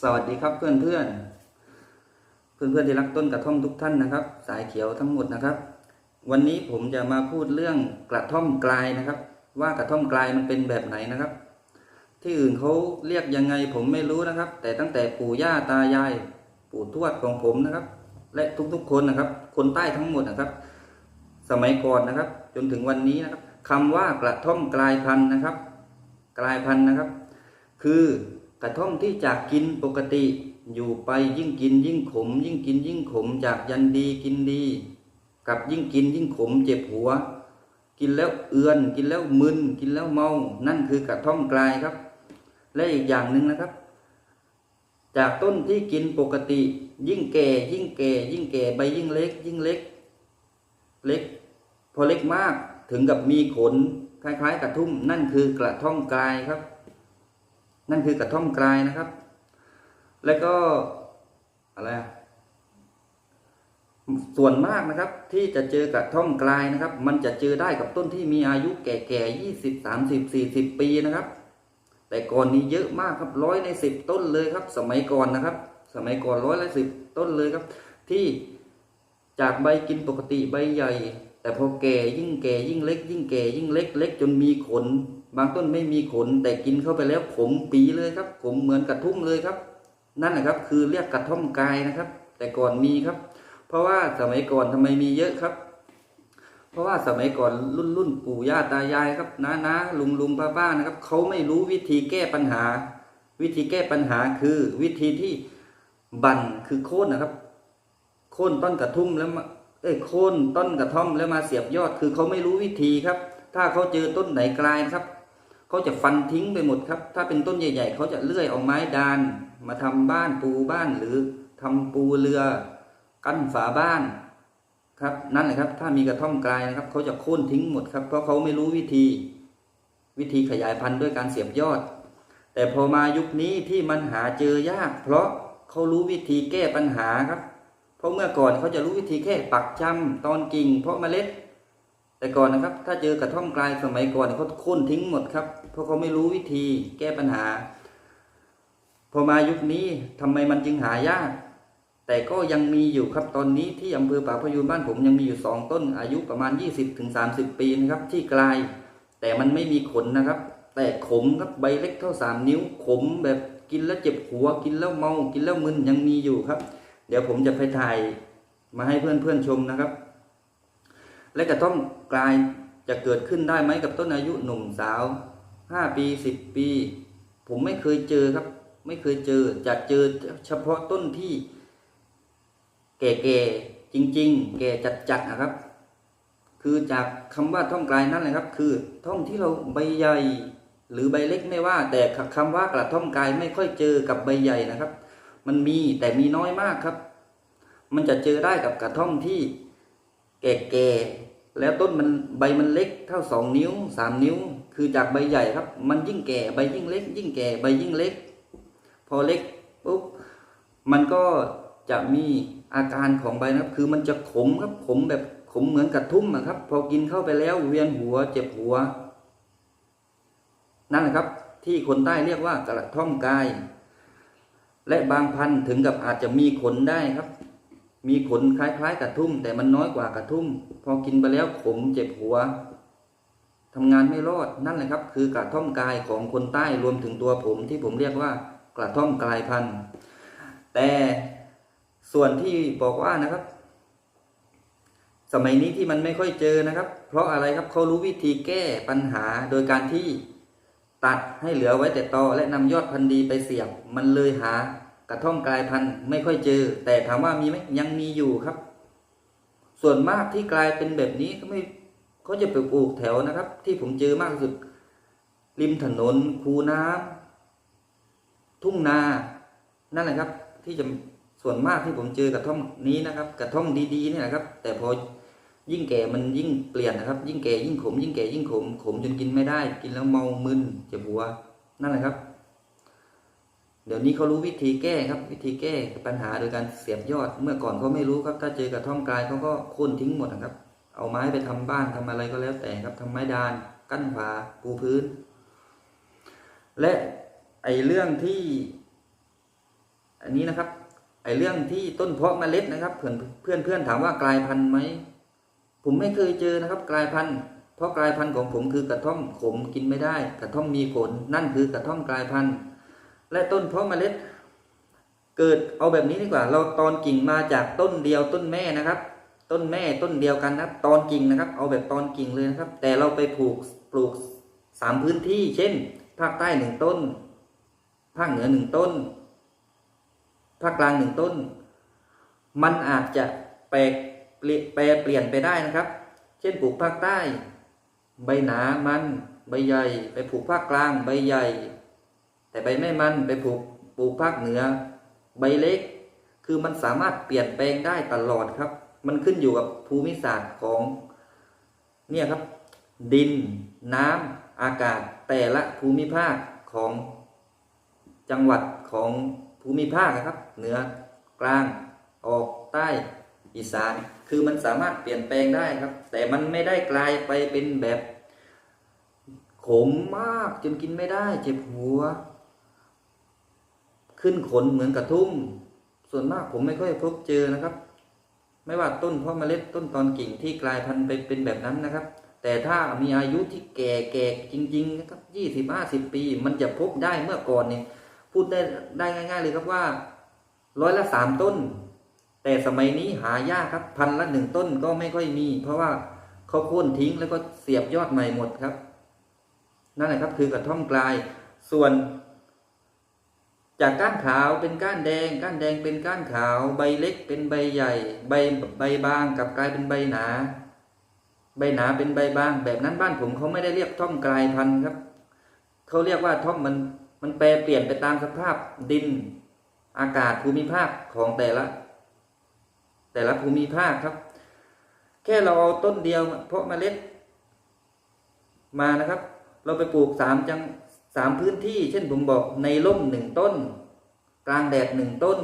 สวัสดีครับเพื่อนเพื่อนเพื่อนเพื่อนที่รักต้นกระท่อมทุกท่านนะครับ สายเขียวทั้งหมดนะครับ วันนี้ผมจะมาพูดเรื่องกระท่อมกลายนะครับ ว่ากระท่อมกลายมันเป็นแบบไหนนะครับ ที่อื่นเขาเรียกยังไงผมไม่รู้นะครับ แต่ตั้งแต่ปู่ย่าตายาย ปู่ทวดของผมนะครับ และทุกๆคนนะครับ คนใต้ทั้งหมดนะครับ สมัยก่อนนะครับ จนถึงวันนี้นะครับคำว่ากระท่อมกลายพันธุ์นะครับ กลายพันธุ์นะครับ คือ กระท่อมที่จากกินปกติ อยู่ไปยิ่งกินยิ่งขม ยิ่งกินยิ่งขมจากยันดีกินดี กับยิ่งกินยิ่งขมเจ็บหัว กินแล้วเอือน กินแล้วมึน กินแล้วเมา นั่นคือกระท่อมกลายครับ และอีกอย่างหนึ่งนะครับ จากต้นที่กินปกติ ยิ่งแก่ยิ่งแก่ยิ่งแก่ใบยิ่งเล็ก ยิ่งเล็ก เล็ก พอเล็กมากถึงกับมีขนคล้าย ๆ กระทุ่มนั่นคือกระท่อมกลายครับ นั่นคือกระท่อมกลายนะครับ แล้วก็อะไรส่วนมากนะครับ ที่จะเจอกระท่อมกลายนะครับ มันจะเจอได้กับต้นที่มีอายุแก่ๆยี่สิบสามสิบสี่สิบปีนะครับ แต่ก่อนนี้เยอะมากครับร้อยในสิบต้นเลยครับ สมัยก่อนนะครับ สมัยก่อนร้อยละสิบต้นเลยครับ ที่จากใบกินปกติใบใหญ่ แต่พอแก่ยิ่งแก่ยิ่งเล็ก ยิ่งแก่ยิ่งเล็ก เล็กจนมีขน บางต้นไม่มีขนแต่กินเข้าไปแล้วขมปีเลยครับ ขมเหมือนกระทุ่มเลยครับ นั่นนะครับ คือเรียกกระท่อมกายนะครับ แต่ก่อนมีครับ เพราะว่าสมัยก่อนทำไมมีเยอะครับ เพราะว่าสมัยก่อนรุ่นรุ่นปู่ย่าตายายครับน้าน้าลุงลุงป้าป้านะครับเขาไม่รู้วิธีแก้ปัญหา วิธีแก้ปัญหาคือวิธีที่บั่นคือโค่นนะครับ โค่นต้นกระทุ่มแล้วมาเอ้ยโค่นต้นกระท่อมแล้วมาเสียบยอดคือเขาไม่รู้วิธีครับ ถ้าเขาเจอต้นไหนกลายครับ เขาจะฟันทิ้งไปหมดครับ ถ้าเป็นต้นใหญ่ ๆ เขาจะเลื่อยเอาไม้ดาน มาทำบ้านปูบ้านหรือทำปูเรือ กั้นฝาบ้านครับนั่นแหละครับถ้ามีกระท่อมกลายนะครับ เขาจะโค่นทิ้งหมดครับ เพราะเขาไม่รู้วิธี วิธีขยายพันธุ์ด้วยการเสียบยอด แต่พอมายุคนี้ที่มันหาเจอยาก เพราะเขารู้วิธีแก้ปัญหาครับ เพราะเมื่อก่อนเขาจะรู้วิธีแค่ปักจำตอนกิ่ง เพราะเมล็ด แต่ก่อนนะครับ ถ้าเจอกระท่อมกลายสมัยก่อนเขาโค่นทิ้งหมดครับ เพราะเขาไม่รู้วิธีแก้ปัญหา พอมายุคนี้ทำไมมันจึงหายาก แต่ก็ยังมีอยู่ครับตอนนี้ที่อำเภอป่าพยูนบ้านผมยังมีอยู่สองต้น อายุประมาณ 20-30 ปีนะครับที่กลาย แต่มันไม่มีขนนะครับ แต่ขมครับใบเล็กเท่าสามนิ้ว ขมแบบกินแล้วเจ็บหัวกินแล้วเมา กินแล้วมึนยังมีอยู่ครับ เดี๋ยวผมจะไปถ่ายมาให้เพื่อนๆชมนะครับ และกระท่อมกลายจะเกิดขึ้นได้ไหมกับต้นอายุหนุ่มสาวห้าปีสิบปี ผมไม่เคยเจอครับ ไม่เคยเจอจะเจอเฉพาะต้นที่ แก่ๆจริง ๆ แก่จัดๆนะครับ คือจากคำว่าท่อมกลายนั่นแหละครับ คือท่อมที่เราใบใหญ่หรือใบเล็กไม่ว่า แต่คำว่ากระท่อมกลายไม่ค่อยเจอกับใบใหญ่นะครับ มันมีแต่มีน้อยมากครับ มันจะเจอได้กับกระท่อมที่ แก่ๆแล้วต้นมันใบมันเล็กเท่าสองนิ้วสามนิ้ว คือจากใบใหญ่ครับ มันยิ่งแก่ใบยิ่งเล็ก ยิ่งแก่ใบยิ่งเล็ก พอเล็กปุ๊บมันก็จะมีอาการของใบนะครับ คือมันจะขมครับขมแบบขมเหมือนกระทุ่มอะครับ พอกินเข้าไปแล้วเวียนหัวเจ็บหัว นั่นแหละครับ ที่คนใต้เรียกว่ากระท่อมกาย และบางพันธุ์ถึงกับอาจจะมีขนได้ครับ มีขนคล้ายๆกระทุ่ม แต่มันน้อยกว่ากระทุ่ม พอกินไปแล้วขมเจ็บหัวทำงานไม่รอดนั่นแหละครับ คือกระท่อมกายของคนใต้รวมถึงตัวผมที่ผมเรียกว่ากระท่อมกลายพันธุ์ แต่ส่วนที่บอกว่านะครับ สมัยนี้ที่มันไม่ค่อยเจอนะครับ เพราะอะไรครับเขารู้วิธีแก้ปัญหาโดยการที่ตัดให้เหลือไว้แต่ตอและนำยอดพันธุ์ดีไปเสียบ มันเลยหา กระท่อมกลายพันธุ์ไม่ค่อยเจอ แต่ถามว่ามีไหมยังมีอยู่ครับ ส่วนมากที่กลายเป็นแบบนี้ก็ไม่เขาจะไปปลูกแถวนะครับ ที่ผมเจอมากที่สุด ริมถนน คูน้ำทุ่งนา นั่นแหละครับ ที่จะส่วนมากที่ผมเจอกระท่อมนี้นะครับ กระท่อมดีๆนี่ยนะครับ แต่พอยิ่งแก่มันยิ่งเปลี่ยนนะครับ ยิ่งแก่ยิ่งขม ยิ่งแก่ยิ่งขมขมจนกินไม่ได้ กินแล้วเมามึนเจ็บหัวนั่นแหละครับ เดี๋ยวนี้เขารู้วิธีแก้ครับ วิธีแก้ปัญหาโดยการเสียบยอด เมื่อก่อนเขาไม่รู้ครับ ถ้าเจอกระท่อมกลายเขาก็โค่นทิ้งหมดนะครับ เอาไม้ไปทำบ้านทำอะไรก็แล้วแต่ครับทำไม้ดานกั้นฝาปูพื้น และไอเรื่องที่ อันนี้นะครับ ไอเรื่องที่ต้นเพาะเมล็ดนะครับ เพื่อนเพื่อนเพื่อนถามว่ากลายพันธุ์ไหมผมไม่เคยเจอนะครับ กลายพันธุ์เพราะกลายพันธุ์ของผมคือกระท่อมขมกินไม่ได้ กระท่อมมีขนนั่นคือกระท่อมกลายพันธุ์ และต้นเพราะเมล็ด เกิดเอาแบบนี้ดีกว่า เราตอนกิ่งมาจากต้นเดียวต้นแม่นะครับ ต้นแม่ต้นเดียวกันนะครับ ตอนกิ่งนะครับ เอาแบบตอนกิ่งเลยนะครับ แต่เราไปปลูกปลูกสามพื้นที่ เช่น ภาคใต้หนึ่งต้น ภาคเหนือหนึ่งต้น ภาคกลางหนึ่งต้น มันอาจจะแปลกเปลเปลี่ยนไปได้นะครับ เช่นปลูกภาคใต้ ใบหนามัน ใบใหญ่ ไปปลูกภาคกลาง ใบใหญ่ แต่ใบไม่มันไปปลูกปลูกภาคเหนือ ใบเล็ก คือมันสามารถเปลี่ยนแปลงได้ตลอดครับ มันขึ้นอยู่กับภูมิศาสตร์ของเนี่ยครับ ดิน น้ำอากาศแต่ละภูมิภาคของจังหวัดของภูมิภาคนะครับ เหนือกลางออกใต้อีสานคือมันสามารถเปลี่ยนแปลงได้ครับ แต่มันไม่ได้กลายไปเป็นแบบขมมากจนกินไม่ได้เจ็บหัว ขึ้นขนเหมือนกระทุ่ม ส่วนมากผมไม่ค่อยพบเจอนะครับ ไม่ว่าต้นเพาะเมล็ดต้นตอนกิ่งที่กลายพันธุ์ไปเป็นแบบนั้นนะครับ แต่ถ้ามีอายุที่แก่แก่จริงๆนะครับยี่สิบห้าสิบปี มันจะพบได้เมื่อก่อนเนี่ยพูดได้ได้ง่าย ๆ เลยครับว่าร้อยละสามต้น แต่สมัยนี้หายากครับพันละหนึ่งต้นก็ไม่ค่อยมี เพราะว่าเขาโค่นทิ้งแล้วก็เสียบยอดใหม่หมดครับ นั่นแหละครับคือกระท่อมกลาย ส่วน จากก้านขาวเป็นก้านแดง ก้านแดงเป็นก้านขาว ใบเล็กเป็นใบใหญ่ ใบใบบางกลับกลายเป็นใบหนา ใบหนาเป็นใบบาง แบบนั้นบ้านผมเขาไม่ได้เรียกท่อมกลายพันธุ์ครับเขาเรียกว่าท่อมมันมันแปรเปลี่ยนไปตามสภาพดิน อากาศภูมิภาคของแต่ละ แต่ละภูมิภาคครับ แค่เราเอาต้นเดียว เพาะเมล็ดมานะครับ เราไปปลูกสามจัง สามพื้นที่ เช่นผมบอกในร่มหนึ่งต้น กลางแดดหนึ่งต้น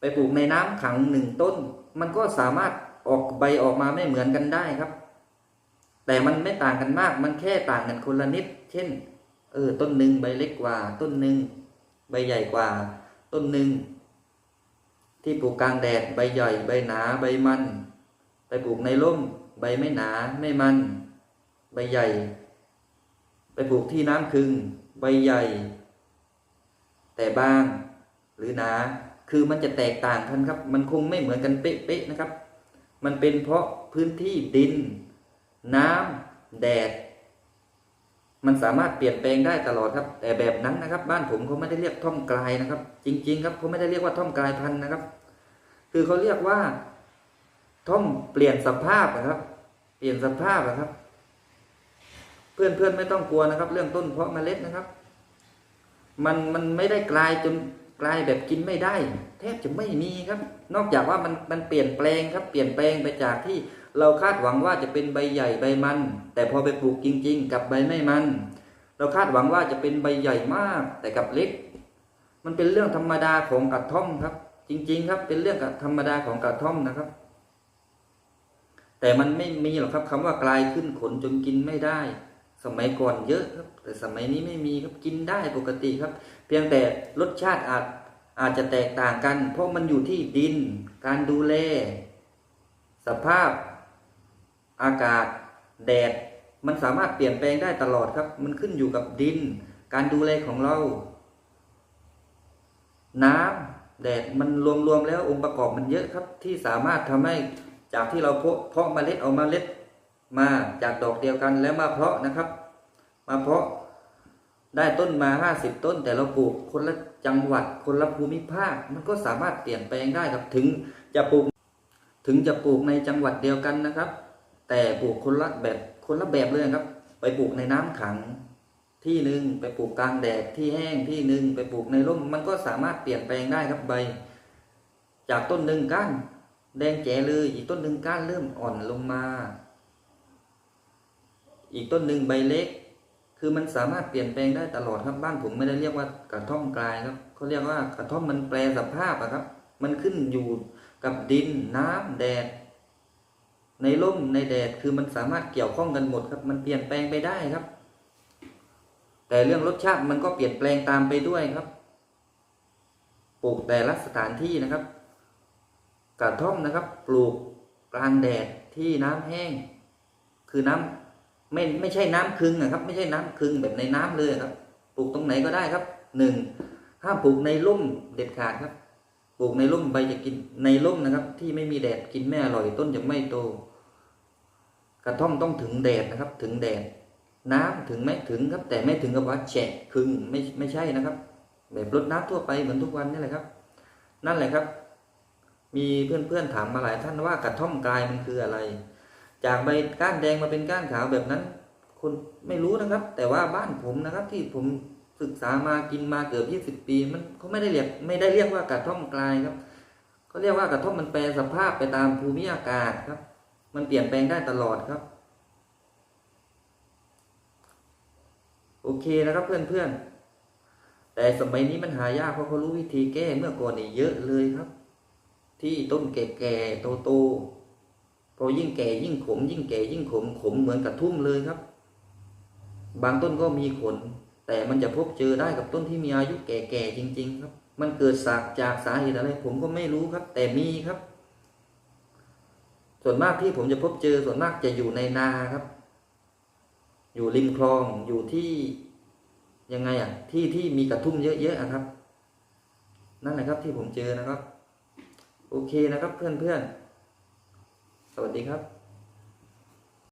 ไปปลูกในน้ำขังหนึ่งต้น มันก็สามารถออกใบออกมาไม่เหมือนกันได้ครับ แต่มันไม่ต่างกันมาก มันแค่ต่างกันคนละนิด เช่น เออ ต้นหนึ่งใบเล็กกว่า ต้นหนึ่งใบใหญ่กว่า ต้นหนึ่งที่ปลูกกลางแดดใบใหญ่ใบหนาใบมัน ไปปลูกในร่ม ใบไม่หนาไม่มัน ใบใหญ่ ไปปลูกที่น้ำคึงใบใหญ่ แต่บางหรือหนา คือมันจะแตกต่างกันครับ มันคงไม่เหมือนกันเป๊ะๆนะครับ มันเป็นเพราะพื้นที่ดิน น้ำแดด มันสามารถเปลี่ยนแปลงได้ตลอดครับ แต่แบบนั้นนะครับ บ้านผมเขาไม่ได้เรียกท่อมกลายนะครับ จริง ๆ ครับเขาไม่ได้เรียกว่าท่อมกลายพันธุ์นะครับ คือเขาเรียกว่าท่อมเปลี่ยนสภาพนะครับ เปลี่ยนสภาพนะครับ เพื่อนเพื่อนไม่ต้องกลัวนะครับ เรื่องต้นเพาะเมล็ดนะครับ มันมันไม่ได้กลายจนกลายแบบกินไม่ได้ แทบจะไม่มีครับ นอกจากว่ามันมันเปลี่ยนแปลงครับ เปลี่ยนแปลงไปจากที่เราคาดหวังว่าจะเป็นใบใหญ่ใบมัน แต่พอไปปลูกจริง ๆ กับใบไม่มัน เราคาดหวังว่าจะเป็นใบใหญ่มาก แต่กับเล็ก มันเป็นเรื่องธรรมดาของกระท่อมครับ จริง ๆ ครับ เป็นเรื่องธรรมดาของกระท่อมนะครับ แต่มันไม่มีหรอกครับคำว่ากลายขึ้นขนจนกินไม่ได้ สมัยก่อนเยอะครับ แต่สมัยนี้ไม่มีครับกินได้ปกติครับ เพียงแต่รสชาติอาจอาจจะแตกต่างกัน เพราะมันอยู่ที่ดิน การดูแล สภาพ อากาศ แดด มันสามารถเปลี่ยนแปลงได้ตลอดครับ มันขึ้นอยู่กับดิน การดูแลของเรา น้ำแดดมันรวมๆแล้วองค์ประกอบมันเยอะครับ ที่สามารถทำให้จากที่เราเพาะเมล็ดเอาเมล็ด มาจากดอกเดียวกันแล้วมาเพาะนะครับ มาเพาะได้ต้นมาห้าสิบต้น แต่เราปลูกคนละจังหวัดคนละภูมิภาค มันก็สามารถเปลี่ยนแปลงได้ครับถึงจะปลูกถึงจะปลูกในจังหวัดเดียวกันนะครับ แต่ปลูกคนละแบบคนละแบบเลยครับ ไปปลูกในน้ำขังที่หนึ่งไปปลูกกลางแดดที่แห้งที่หนึ่งไปปลูกในร่ม มันก็สามารถเปลี่ยนแปลงได้ครับใบ จากต้นหนึ่งก้านแดงแจ๋เลยอีกต้นหนึ่งก้านเริ่มอ่อนลงมา อีกต้นหนึ่งใบเล็ก คือมันสามารถเปลี่ยนแปลงได้ตลอดครับบ้านผมไม่ได้เรียกว่ากระท่อมกลายครับเขาเรียกว่ากระท่อมมันแปลสภาพอะครับ มันขึ้นอยู่กับดินน้ำแดด ในร่มในแดดคือมันสามารถเกี่ยวข้องกันหมดครับ มันเปลี่ยนแปลงไปได้ครับ แต่เรื่องรสชาติมันก็เปลี่ยนแปลงตามไปด้วยครับปลูกแต่ละสถานที่นะครับ กระท่อมนะครับ ปลูกกลางแดดที่น้ำแห้ง คือน้ำ ไม่ไม่ใช่น้ำคึงนะครับ ไม่ใช่น้ำคึงแบบในน้ำเลยครับ ปลูกตรงไหนก็ได้ครับหนึ่งห้ามปลูกในร่มเด็ดขาดครับ ปลูกในร่มใบจะกินในร่มนะครับ ที่ไม่มีแดดกินไม่อร่อยต้นจะไม่โต กระท่อมต้องถึงแดดนะครับ ถึงแดดน้ำถึงไหมถึงครับ แต่ไม่ถึงกับว่าแฉะคึงไม่ไม่ใช่นะครับแบบรดน้ำทั่วไปเหมือนทุกวันนี่แหละครับ นั่นแหละครับ มีเพื่อนๆถามมาหลายท่านว่ากระท่อมกลายมันคืออะไร จากใบก้านแดงมาเป็นก้านขาวแบบนั้น คนไม่รู้นะครับ แต่ว่าบ้านผมนะครับ ที่ผมศึกษามากินมาเกือบยี่สิบปี มันเขาไม่ได้เรียกไม่ได้เรียกว่ากระท่อมกลายครับเขาเรียกว่ากระท่อมมันแปรสภาพไปตามภูมิอากาศครับ มันเปลี่ยนแปลงได้ตลอดครับ โอเคนะครับเพื่อนๆแต่สมัยนี้มันหายากเพราะเขารู้วิธีแก้เมื่อก่อนนี่เยอะเลยครับ ที่ต้นแก่ๆโตๆ พอยิ่งแก่ยิ่งขม ยิ่งแก่ยิ่งขมขมเหมือนกระทุ่มเลยครับ บางต้นก็มีขน แต่มันจะพบเจอได้กับต้นที่มีอายุแก่ๆจริง ๆ ครับ มันเกิดจากจากสาเหตุอะไร ผมก็ไม่รู้ครับ แต่มีครับ ส่วนมากที่ผมจะพบเจอส่วนมากจะอยู่ในนาครับ อยู่ริมคลองอยู่ที่ยังไงอะที่ที่มีกระทุ่มเยอะๆอะครับ นั่นแหละครับที่ผมเจอนะครับ โอเคนะครับเพื่อนๆ สวัสดีครับ